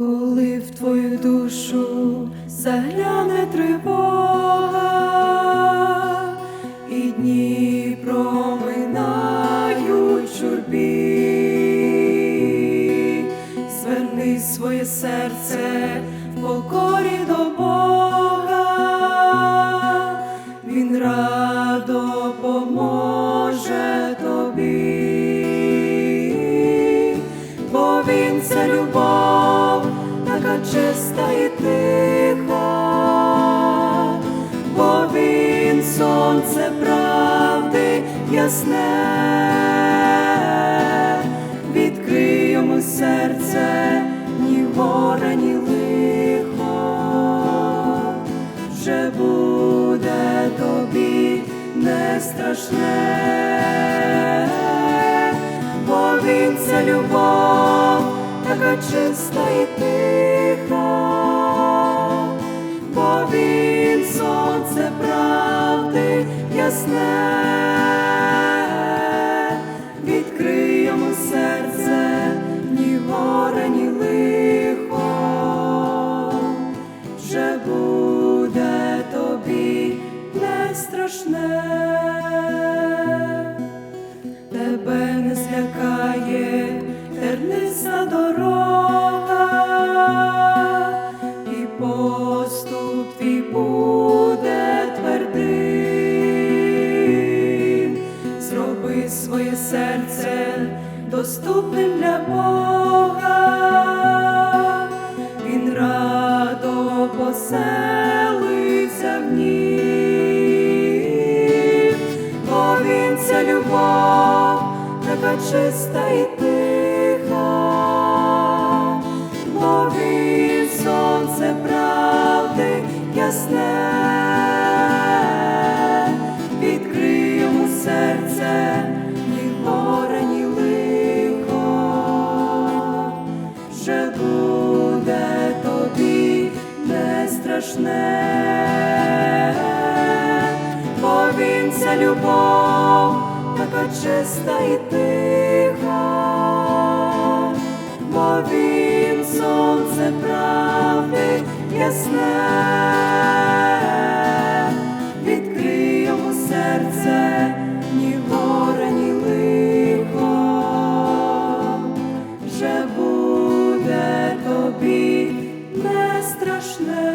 коли в твою душу загляне тривога, і дні проминають чурбі, зверни своє серце в покорі до Бога, чиста і тиха, бо він сонце правди ясне, відкрий йому серце, ні горе, ні лихо, вже буде тобі не страшне бо він це любов, така чиста і тиха, бо він сонце правди ясне, відкрий серце, ні горе, ні лихо, вже буде тобі не страшне. Тебе не злякає терниста дорога, своє серце доступним для Бога, Він радо поселиться в ній, бо він ця любов, така чиста і тиха, бо він сонце правди ясне, серце, ні горе, ні лихо, ще буде тобі не страшне, бо він це любов, така чиста і тиха, бо він сонце правди ясне. Серце Krishna.